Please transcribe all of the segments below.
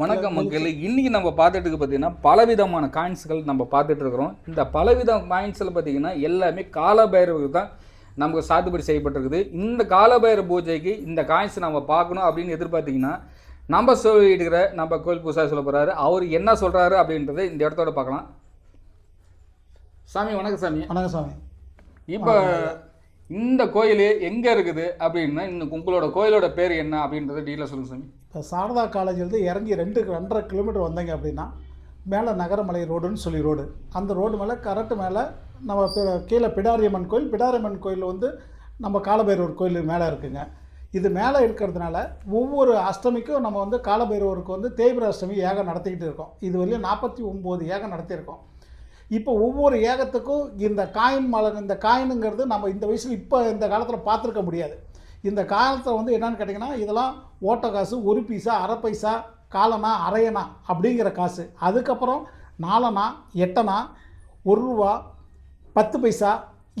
வணக்கம் மக்கள். இன்னைக்கு நம்ம பார்த்துட்டு பார்த்தீங்கன்னா பலவிதமான காயின்ஸ்கள் நம்ம பார்த்துட்டு இருக்கிறோம். இந்த பலவித காயின்ஸில் பார்த்தீங்கன்னா எல்லாமே காலபைரவுக்கு தான் நமக்கு சாத்துப்படி செய்யப்பட்டிருக்குது. இந்த காலபைரவ பூஜைக்கு இந்த காயின்ஸ் நம்ம பார்க்கணும் அப்படின்னு எதிர்பார்த்தீங்கன்னா நம்ம சொல்லிட்டு நம்ம கோயில் பூசா சொல்ல போகிறாரு அவர் என்ன சொல்கிறாரு அப்படின்றத இந்த இடத்தோட பார்க்கலாம். சாமி வணக்கம் சாமி. வணக்கம் சாமி. இப்போ இந்த கோயில் எங்கே இருக்குது அப்படின்னா இந்த உங்களோட கோயிலோட பேர் என்ன அப்படின்றத டீலாக சொல்லுங்க சாமி. இப்போ சாரதா காலேஜ்லேருந்து இறங்கி ரெண்டு ரெண்டரை கிலோமீட்டர் வந்தீங்க அப்படின்னா மேலே நகரமலை ரோடுன்னு சொல்லி ரோடு. அந்த ரோடு மேலே கரெக்ட் மேலே நம்ம கீழே பிடாரியம்மன் கோயில். பிடாரியம்மன் கோயில் வந்து நம்ம காலபைரவர் கோயில் மேலே இருக்குங்க. இது மேலே இருக்கிறதுனால ஒவ்வொரு அஷ்டமிக்கும் நம்ம வந்து காலபைரவருக்கு வந்து தேய்பிர அஷ்டமி ஏகம் நடத்திக்கிட்டு இருக்கோம். இது வரையும் நாற்பத்தி ஒம்பது ஏகம் நடத்தியிருக்கோம். இப்போ ஒவ்வொரு ஏகத்துக்கும் இந்த காயின் மலர் இந்த காயினுங்கிறது நம்ம இந்த வயசில் இப்போ இந்த காலத்தில் பார்த்துருக்க முடியாது. இந்த காலத்தில் வந்து என்னென்னு கேட்டிங்கன்னா இதெல்லாம் ஓட்ட காசு ஒரு பைசா அரை பைசா காலனா அரையனா அப்படிங்கிற காசு. அதுக்கப்புறம் நாலனா எட்டனா ஒரு ரூபா பத்து பைசா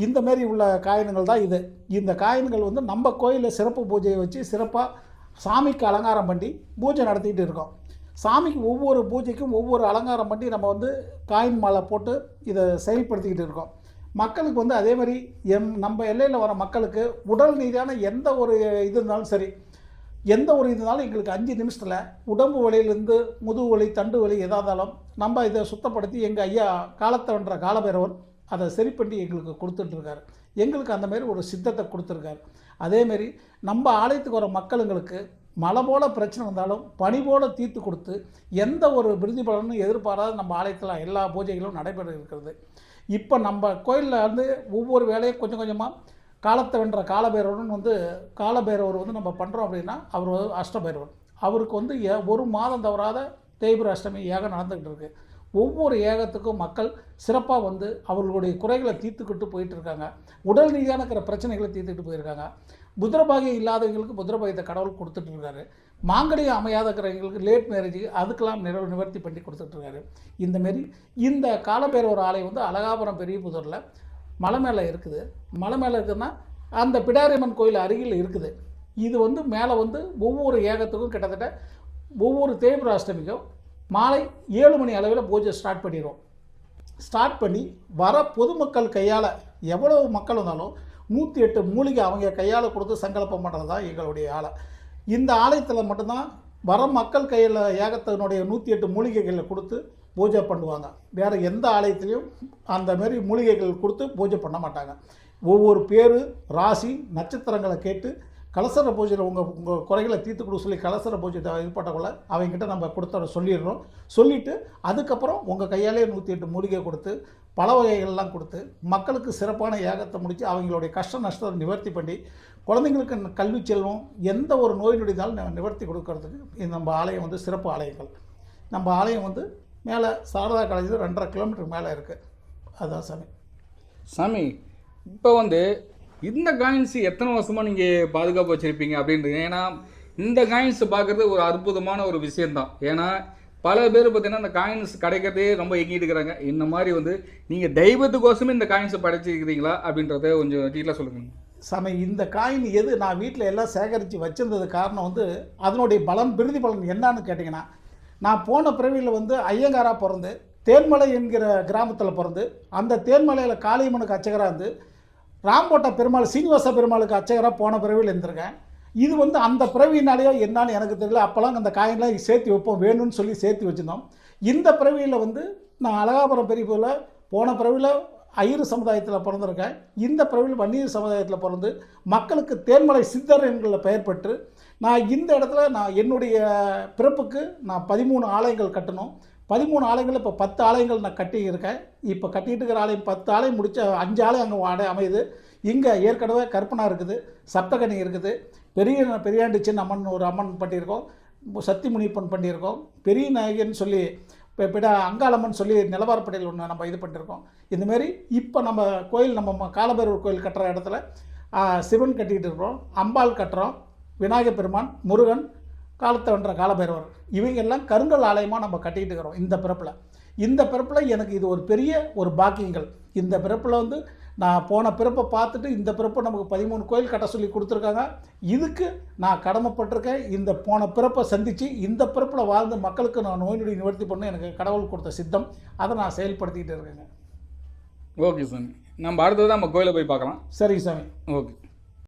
இந்த மாரி உள்ள காயின்கள் தான் இது. இந்த காயின்கள் வந்து நம்ம கோயிலில் சிறப்பு பூஜையை வச்சு சிறப்பாக சாமிக்கு அலங்காரம் பண்ணி பூஜை நடத்திக்கிட்டு இருக்கோம். சாமிக்கு ஒவ்வொரு பூஜைக்கும் ஒவ்வொரு அலங்காரம் பண்ணி நம்ம வந்து காயின் மாலை போட்டு இதை செயல்படுத்திக்கிட்டு இருக்கோம். மக்களுக்கு வந்து அதே மாதிரி எம் நம்ம எல்லையில் வர மக்களுக்கு உடல் ரீதியான எந்த ஒரு இது இருந்தாலும் சரி எந்த ஒரு இது இருந்தாலும் எங்களுக்கு அஞ்சு நிமிஷத்தில் உடம்பு வலியிலேருந்து முதுகு வலி தண்டு வலி எதாக இருந்தாலும் நம்ம இதை சுத்தப்படுத்தி எங்கள் ஐயா காலத்தவன்ற காலபைரவர் அதை சரி பண்ணி எங்களுக்கு கொடுத்துட்ருக்காரு எங்களுக்கு அந்தமாரி ஒரு சித்தத்தை கொடுத்துருக்காரு. அதேமாரி நம்ம ஆலயத்துக்கு வர மக்களுங்களுக்கு மழை போல் பிரச்சனை வந்தாலும் பனி போல் தீர்த்து கொடுத்து எந்த ஒரு விருதி பலனும் எதிர்பாராத நம்ம ஆலயத்தில் எல்லா பூஜைகளும் நடைபெற இருக்கிறது. இப்போ நம்ம கோயிலில் வந்து ஒவ்வொரு வேலையும் கொஞ்சம் கொஞ்சமாக காலத்தை வென்ற காலபைரவன் வந்து காலபைரவர் வந்து நம்ம பண்ணுறோம் அப்படின்னா அவர் வந்து அஷ்டபைரவர். அவருக்கு வந்து ஏ- ஒரு மாதம் தவறாத தேய்பிர அஷ்டமி ஏகம் நடந்துக்கிட்டு இருக்குது ஒவ்வொரு ஏகத்துக்கும் மக்கள் சிறப்பாக வந்து அவர்களுடைய குறைகளை தீர்த்துக்கிட்டு போயிட்டு இருக்காங்க உடல் ரீதியான இருக்கிற பிரச்சனைகளை தீர்த்துக்கிட்டு போயிருக்காங்க. புத்திரபாகியம் இல்லாதவங்களுக்கு புத்திரபாகியத்தை கடவுள் கொடுத்துட்டு இருக்காரு மாங்கடியம் அமையாத இருக்கிறவங்களுக்கு லேட் மேரேஜ் அதுக்கெல்லாம் நிற நிவர்த்தி பண்ணி கொடுத்துட்டு இருக்காரு இந்த மாரி இந்த காலப்பேரவர் ஆலை வந்து அழகாபுரம் பெரிய புதூரில் மலை மேலே இருக்குது. மலை மேலே இருக்குதுன்னா அந்த பிடாரியம்மன் கோயில் அருகில் இருக்குது. இது வந்து மேலே வந்து ஒவ்வொரு ஏகத்துக்கும் கிட்டத்தட்ட ஒவ்வொரு தேய்பிர அஷ்டமிக்கும் மாலை ஏழு மணி அளவில் பூஜை ஸ்டார்ட் பண்ணிடுவோம் ஸ்டார்ட் பண்ணி வர பொதுமக்கள் கையால் எவ்வளவு மக்கள் வந்தாலும் நூற்றி எட்டு மூலிகை அவங்க கையால் கொடுத்து சங்கல்பம் பண்ணுறது தான் எங்களுடைய ஆலை இந்த ஆலயத்தில் மட்டும்தான் வர மக்கள் கையில் ஏகத்தினுடைய நூற்றி எட்டு மூலிகைகளை கொடுத்து பூஜை பண்ணுவாங்க. வேறு எந்த ஆலயத்துலேயும் அந்த மாரி மூலிகைகள் கொடுத்து பூஜை பண்ண மாட்டாங்க. ஒவ்வொரு பேர் ராசி நட்சத்திரங்களை கேட்டு கலசர பூஜையில் உங்கள் உங்கள் குறைகளை தீர்த்து கொடுக்க சொல்லி கலசர பூஜை இது பண்ணக்குள்ள அவங்ககிட்ட நம்ம கொடுத்த சொல்லிடுறோம். சொல்லிவிட்டு அதுக்கப்புறம் உங்கள் கையாலே நூற்றி எட்டு மூலிகை கொடுத்து பல வகைகள்லாம் கொடுத்து மக்களுக்கு சிறப்பான ஏகத்தை முடித்து அவங்களுடைய கஷ்ட நஷ்டத்தை நிவர்த்தி பண்ணி குழந்தைங்களுக்கு கல்வி செல்வம் எந்த ஒரு நோய் நொடிதாலும் நிவர்த்தி கொடுக்கறதுக்கு இந்த நம்ம ஆலயம் வந்து சிறப்பு ஆலயங்கள். நம்ம ஆலயம் வந்து மேலே சாரதா காலேஜில் ரெண்டரை கிலோமீட்டருக்கு மேலே இருக்குது அதுதான் சாமி. சாமி இப்போ வந்து இந்த காயின்ஸ் எத்தனை வருஷமாக நீங்கள் பாதுகாப்பு வச்சுருப்பீங்க அப்படின்றது? ஏன்னா இந்த காயின்ஸ் பார்க்குறது ஒரு அற்புதமான ஒரு விஷயந்தான் ஏன்னா பல பேர் பார்த்தீங்கன்னா இந்த காயின்ஸ் கிடைக்கிறதே ரொம்ப எங்கிட்டு இருக்கிறாங்க. இந்த மாதிரி வந்து நீங்கள் தெய்வத்துக்கோசமே இந்த காயின்ஸை படைச்சிருக்கிறீங்களா அப்படின்றத கொஞ்சம் டீட்டெயிலாக சொல்லுங்கள் சாமி இந்த காயின் எது? நான் வீட்டில் எல்லாம் சேகரித்து வச்சிருந்தது காரணம் வந்து அதனுடைய பலன் விருதி பலன் என்னான்னு கேட்டிங்கன்னா நான் போன பிறவியில் வந்து ஐயங்காராக பிறந்து தேன்மலை என்கிற கிராமத்தில் பிறந்து அந்த தேன்மலையில் காளியம்மனுக்கு அச்சகராக இருந்து ராம்போட்ட பெருமாள் சீனிவாச பெருமாளுக்கு அச்சகராக போன பிறவியில் இருந்திருக்கேன் இது வந்து அந்த பிறவினாலேயோ என்னான்னு எனக்கு தெரியல. அப்போல்லாம் அந்த காயின்லாம் சேர்த்து வைப்போம் வேணும்னு சொல்லி சேர்த்து வச்சுருந்தோம். இந்த பிறவியில் வந்து நான் அழகாபுரம் பெரியப்பூரில் போன பிறவியில் ஐயரு சமுதாயத்தில் பிறந்திருக்கேன். இந்த பிறவியில் வன்னியர் சமுதாயத்தில் பிறந்து மக்களுக்கு தேன்மலை சித்தர் என்கிற பெயர் பெற்று நான் இந்த இடத்துல நான் என்னுடைய பிறப்புக்கு நான் பதிமூணு ஆலயங்கள் கட்டணும். பதிமூணு ஆலயங்கள் இப்போ பத்து ஆலயங்கள் நான் கட்டியிருக்கேன். இப்போ கட்டிகிட்டு இருக்கிற ஆலயம் பத்து ஆலயம் முடிச்ச அஞ்சு ஆலயம் அங்கே அடை அமையுது. இங்கே ஏற்கனவே கற்பனா இருக்குது சப்தகனி இருக்குது. பெரிய பெரியாண்டி சின்ன அம்மன் ஒரு அம்மன் பண்ணியிருக்கோம். சக்தி முனிப்பன் பண்ணியிருக்கோம். பெரிய நாயகன் சொல்லி இப்போ பிட அங்காளம்மன் சொல்லி நிலவாரப்பட்டியில் ஒன்று நம்ம இது பண்ணியிருக்கோம். இந்தமாரி இப்போ நம்ம கோயில் நம்ம காலபைரவர் கோயில் கட்டுற இடத்துல சிவன் கட்டிக்கிட்டு இருக்கிறோம் அம்பாள் கட்டுறோம் விநாயகப் பெருமான் முருகன் காலத்தை வென்ற காலபைரவர். இவங்க எல்லாம் கருங்கல் ஆலயமாக நம்ம கட்டிக்கிட்டு இருக்கிறோம் இந்த பிறப்பில். இந்த பிறப்பில் எனக்கு இது ஒரு பெரிய ஒரு பாக்கியங்கள். இந்த பிறப்பில் வந்து நான் போன பிறப்பை பார்த்துட்டு இந்த பிறப்பை நமக்கு பதிமூணு கோயில் கட்ட சொல்லி கொடுத்துருக்காங்க. இதுக்கு நான் கடமைப்பட்டிருக்கேன். இந்த போன பிறப்பை சந்தித்து இந்த பிறப்பில் வாழ்ந்த மக்களுக்கு நான் நோய் நொடி நிவர்த்தி பண்ண எனக்கு கடவுள் கொடுத்த சித்தம். அதை நான் செயல்படுத்திக்கிட்டு இருக்கேங்க. ஓகே சாமி. நம்ம அடுத்தது நம்ம கோயிலை போய் பார்க்கலாம். சரிங்க சாமி. ஓகே.